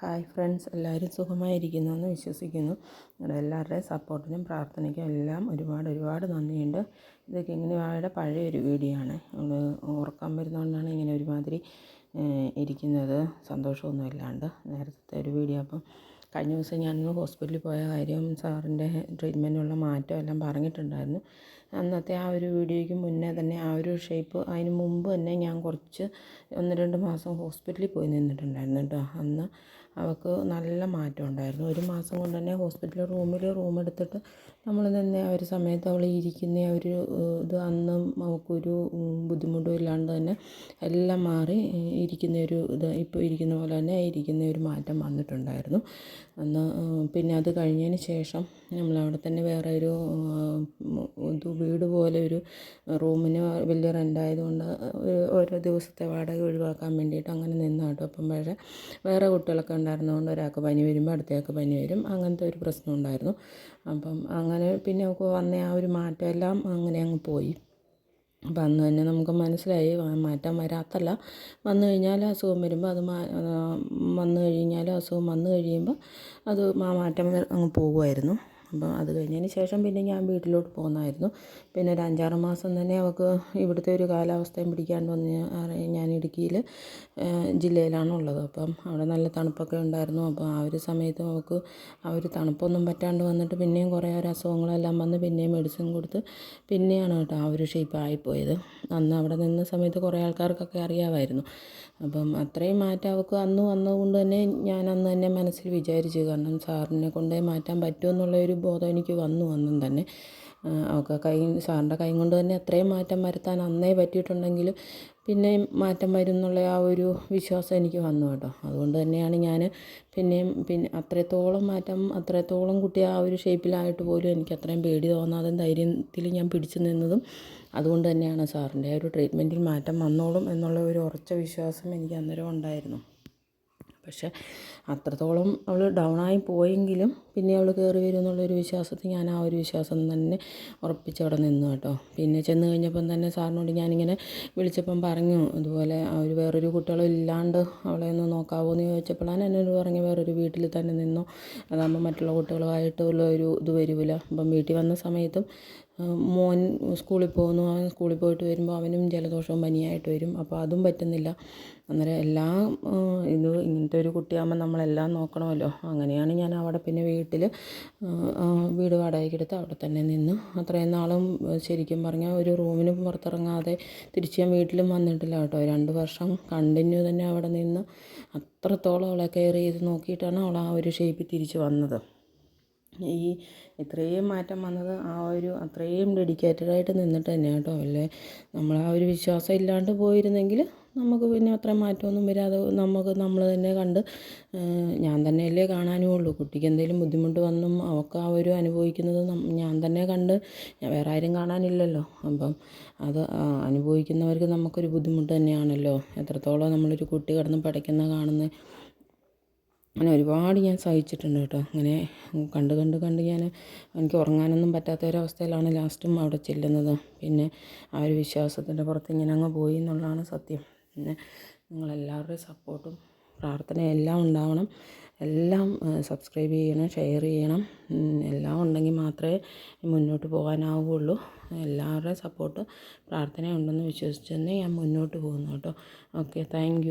Hi friends എല്ലാവരും സുഖമായിരിക്കുന്നു എന്ന് വിശ്വസിക്കുന്നു. നിങ്ങളുടെ എല്ലാവരുടെയും സപ്പോർട്ടിനും പ്രാർത്ഥനയ്ക്കും എല്ലാം ഒരുപാട് ഒരുപാട് നന്ദിയുണ്ട്. ഇതൊക്കെ ഇങ്ങനെ വാഴയുടെ പഴയ ഒരു വീഡിയോ ആണ്. ഓർക്കാൻ വരുന്നതുകൊണ്ടാണ് ഇങ്ങനെ ഒരുമാതിരി ഇരിക്കുന്നത്. സന്തോഷമൊന്നും ഇല്ലാണ്ട് നേരത്തെ ഒരു വീഡിയോ അപ്പം കഴിഞ്ഞ ദിവസം ഞാൻ ഹോസ്പിറ്റലിൽ പോയ കാര്യം സാറിന്റെ ട്രീറ്റ്മെന്റിനുള്ള മാറ്റം എല്ലാം പറഞ്ഞിട്ടുണ്ടായിരുന്നു. അന്നത്തെ ആ ഒരു വീഡിയോയ്ക്ക് മുന്നേ തന്നെ ആ ഒരു ഷേപ്പ് അതിന് മുമ്പ് തന്നെ ഞാൻ കുറച്ച് ഒന്ന് രണ്ട് മാസം ഹോസ്പിറ്റലിൽ പോയി നിന്നിട്ടുണ്ടായിരുന്നു കേട്ടോ. അന്ന് അവൾക്ക് നല്ല മാറ്റം ഉണ്ടായിരുന്നു. ഒരു മാസം കൊണ്ട് തന്നെ ഹോസ്പിറ്റലിൽ റൂമിൽ റൂം എടുത്തിട്ട് നമ്മൾ തന്നെ ആ ഒരു സമയത്ത് അവൾ ഇരിക്കുന്ന ആ ഒരു ഇത് അന്നും അവൾക്കൊരു ബുദ്ധിമുട്ടും ഇല്ലാണ്ട് തന്നെ എല്ലാം മാറി ഇരിക്കുന്ന ഒരു ഇത് ഇപ്പോൾ ഇരിക്കുന്ന പോലെ തന്നെ ഇരിക്കുന്ന ഒരു മാറ്റം വന്നിട്ടുണ്ടായിരുന്നു. അന്ന് പിന്നെ അത് കഴിഞ്ഞതിന് ശേഷം നമ്മൾ നമ്മളവിടെ തന്നെ വേറെ ഒരു ഇത് വീട് പോലെ ഒരു റൂമിന് വലിയ റെന്റായത് കൊണ്ട് ഒരു ഓരോ ദിവസത്തെ വാടക ഒഴിവാക്കാൻ വേണ്ടിയിട്ട് അങ്ങനെ നിന്നാണ് കേട്ടോ അപ്പം പക്ഷേ വേറെ കുട്ടികളൊക്കെ ഉണ്ടായിരുന്നതുകൊണ്ട് ഒരാൾക്ക് പനി വരുമ്പോൾ അടുത്തയാൾക്ക് പനി വരും. അങ്ങനത്തെ ഒരു പ്രശ്നം ഉണ്ടായിരുന്നു. അപ്പം അങ്ങനെ പിന്നെ വന്ന ആ ഒരു മാറ്റം എല്ലാം അങ്ങനെ അങ്ങ് പോയി. അപ്പം അന്ന് തന്നെ നമുക്ക് മനസ്സിലായി മാറ്റം വരാത്തല്ല. വന്നു കഴിഞ്ഞാൽ അസുഖം വരുമ്പോൾ അത് വന്നു കഴിഞ്ഞാൽ അസുഖം വന്നു കഴിയുമ്പോൾ അത് മാറ്റം അങ്ങ് പോകുമായിരുന്നു. അപ്പം അത് കഴിഞ്ഞതിന് ശേഷം പിന്നെ ഞാൻ വീട്ടിലോട്ട് പോകുന്നതായിരുന്നു. പിന്നെ ഒരു അഞ്ചാറ് മാസം തന്നെ അവൾക്ക് ഇവിടുത്തെ ഒരു കാലാവസ്ഥയും പിടിക്കാണ്ട് വന്ന് ഞാൻ ഇടുക്കിയിൽ ജില്ലയിലാണ് ഉള്ളത്. അപ്പം അവിടെ നല്ല തണുപ്പൊക്കെ ഉണ്ടായിരുന്നു. അപ്പോൾ ആ ഒരു സമയത്ത് അവൾക്ക് ആ ഒരു തണുപ്പൊന്നും പറ്റാണ്ട് വന്നിട്ട് പിന്നെയും കുറേ ഒരു അസുഖങ്ങളെല്ലാം വന്ന് പിന്നെയും മെഡിസിൻ കൊടുത്ത് പിന്നെയാണ് കേട്ടോ ആ ഒരു ഷേപ്പ് ആയിപ്പോയത് അന്ന് അവിടെ നിന്ന സമയത്ത് കുറേ ആൾക്കാർക്കൊക്കെ അറിയാമായിരുന്നു. അപ്പം അത്രയും മാറ്റം അവൾക്ക് അന്ന് വന്നതുകൊണ്ട് തന്നെ ഞാൻ അന്ന് തന്നെ മനസ്സിൽ വിചാരിച്ചു. കാരണം സാറിനെ കൊണ്ടേ മാറ്റാൻ പറ്റുമെന്നുള്ള ഒരു ബോധം എനിക്ക് വന്നു അന്നും തന്നെ. അവൾക്ക് കൈ സാറിന്റെ കൈ കൊണ്ട് തന്നെ അത്രയും മാറ്റം വരുത്താൻ അന്നേ പറ്റിയിട്ടുണ്ടെങ്കിലും പിന്നെയും മാറ്റം വരും എന്നുള്ള ആ ഒരു വിശ്വാസം എനിക്ക് വന്നു കേട്ടോ. അതുകൊണ്ട് തന്നെയാണ് ഞാൻ പിന്നെയും പിന്നെ അത്രത്തോളം മാറ്റം അത്രത്തോളം കുട്ടി ആ ഒരു ഷേപ്പിലായിട്ട് പോലും എനിക്ക് അത്രയും പേടി തോന്നാതെ ധൈര്യത്തിൽ ഞാൻ പിടിച്ചു നിന്നതും അതുകൊണ്ട് തന്നെയാണ് സാറിന്റെ ആ ഒരു ട്രീറ്റ്മെന്റിൽ മാറ്റം വന്നോളും എന്നുള്ള ഒരു ഉറച്ച വിശ്വാസം എനിക്ക് അന്നേരം ഉണ്ടായിരുന്നു. പക്ഷെ അത്രത്തോളം അവൾ ഡൗണായി പോയെങ്കിലും പിന്നെ അവൾ കയറി വരും എന്നുള്ളൊരു വിശ്വാസത്തിൽ ഞാൻ ആ ഒരു വിശ്വാസം തന്നെ ഉറപ്പിച്ച് അവിടെ നിന്നു കേട്ടോ. പിന്നെ ചെന്ന് കഴിഞ്ഞപ്പം തന്നെ സാറിനോട് ഞാനിങ്ങനെ വിളിച്ചപ്പം പറഞ്ഞു അതുപോലെ ഒരു വേറൊരു കുട്ടികളും ഇല്ലാണ്ട് അവളെ ഒന്ന് നോക്കാവോ എന്ന് ചോദിച്ചപ്പോഴാണ് എന്നോട് പറഞ്ഞു വേറൊരു വീട്ടിൽ തന്നെ നിന്നു. അതാകുമ്പോൾ മറ്റുള്ള കുട്ടികളുമായിട്ടുള്ള ഒരു ഇത് വരില്ല അപ്പം വീട്ടിൽ വന്ന സമയത്തും മോൻ സ്കൂളിൽ പോകുന്നു അവൻ സ്കൂളിൽ പോയിട്ട് വരുമ്പോൾ അവനും ജലദോഷവും പനിയായിട്ട് വരും. അപ്പോൾ അതും പറ്റുന്നില്ല. അന്നേരം എല്ലാം ഇത് ഇങ്ങനത്തെ ഒരു കുട്ടിയാകുമ്പോൾ നമ്മളെല്ലാം നോക്കണമല്ലോ. അങ്ങനെയാണ് ഞാൻ അവിടെ പിന്നെ വീട്ടിൽ വീട് വാടകയ്ക്ക് എടുത്ത് അവിടെ തന്നെ നിന്ന് അത്രയും നാളും ശരിക്കും പറഞ്ഞാൽ ഒരു റൂമിന് പുറത്തിറങ്ങാതെ തിരിച്ച് ഞാൻ വീട്ടിലും വന്നിട്ടില്ല കേട്ടോ. രണ്ട് വർഷം കണ്ടിന്യൂ തന്നെ അവിടെ നിന്ന് അത്രത്തോളം അവളെ കെയർ ചെയ്ത് നോക്കിയിട്ടാണ് അവൾ ആ ഒരു ഷേപ്പിൽ തിരിച്ച് വന്നത്. ഈ ഇത്രയും മാറ്റം വന്നത് ആ ഒരു അത്രയും ഡെഡിക്കേറ്റഡ് ആയിട്ട് നിന്നിട്ട് തന്നെയാണ് കേട്ടോ. അല്ലേ? നമ്മൾ ആ ഒരു വിശ്വാസം ഇല്ലാണ്ട് പോയിരുന്നെങ്കിൽ നമുക്ക് പിന്നെ അത്ര മാറ്റമൊന്നും വരാതെ നമുക്ക് നമ്മൾ തന്നെ കണ്ട് ഞാൻ തന്നെയല്ലേ കാണാനും ഉള്ളൂ കുട്ടിക്ക് എന്തെങ്കിലും ബുദ്ധിമുട്ട് വന്നും അവൾക്ക് ആ ഒരു അനുഭവിക്കുന്നത് ഞാൻ തന്നെ കണ്ട് ഞാൻ വേറെ ആരും കാണാനില്ലല്ലോ. അപ്പം അത് അനുഭവിക്കുന്നവർക്ക് നമുക്കൊരു ബുദ്ധിമുട്ട് തന്നെയാണല്ലോ. എത്രത്തോളം നമ്മളൊരു കുട്ടി കിടന്ന് പഠിക്കുന്ന കാണുന്നത് അങ്ങനെ ഒരുപാട് ഞാൻ സഹിച്ചിട്ടുണ്ട് കേട്ടോ. അങ്ങനെ കണ്ട് കണ്ട് കണ്ട് ഞാൻ എനിക്ക് ഉറങ്ങാനൊന്നും പറ്റാത്ത ഒരവസ്ഥയിലാണ് ലാസ്റ്റും അവിടെ ചെല്ലുന്നത്. പിന്നെ ആ ഒരു വിശ്വാസത്തിന്റെ പുറത്ത് ഇങ്ങനെ അങ്ങ് പോയി എന്നുള്ളതാണ് സത്യം. പിന്നെ നിങ്ങളെല്ലാവരുടെയും സപ്പോർട്ടും പ്രാർത്ഥനയും എല്ലാം ഉണ്ടാവണം. എല്ലാം സബ്സ്ക്രൈബ് ചെയ്യണം ഷെയർ ചെയ്യണം. എല്ലാം ഉണ്ടെങ്കിൽ മാത്രമേ മുന്നോട്ട് പോകാനാവുകയുള്ളൂ. എല്ലാവരുടെയും സപ്പോർട്ട് പ്രാർത്ഥന ഉണ്ടെന്ന് വിശ്വസിച്ച് തന്നെ ഞാൻ മുന്നോട്ട് പോകുന്നു കേട്ടോ. Okay thank